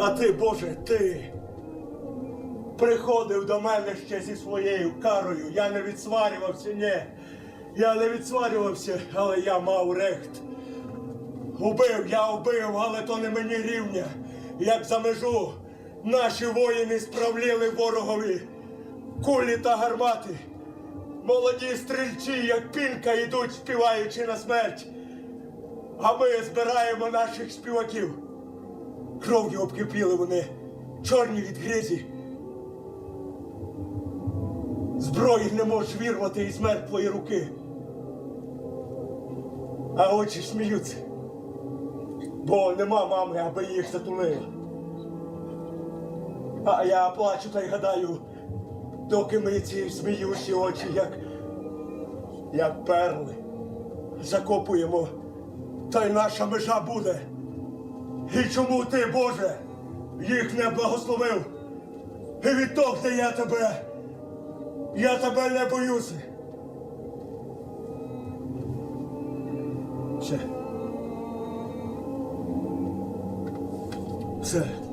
А ти, Боже, ти приходив до мене ще зі своєю карою. Я не відсварювався, ні. Я не відсварювався, але я мав рехт. Убив, я убив, але то не мені рівня. Як за межу наші воїни справліли ворогові кулі та гармати. Молоді стрільці, як пінка, йдуть, співаючи на смерть. А ми збираємо наших співаків. Кров'ю обкипіли вони, чорні від гризі. Зброї не можеш вірвати із мертвої руки. А очі сміються. Бо нема мами, аби їх затулила. А я плачу та й гадаю, доки ми ці сміючі очі, як, як перли, закопуємо, та й наша межа буде. І чому ти, Боже, їх не благословив? І відтокне я тебе, я тебе не боюся. Все. Все.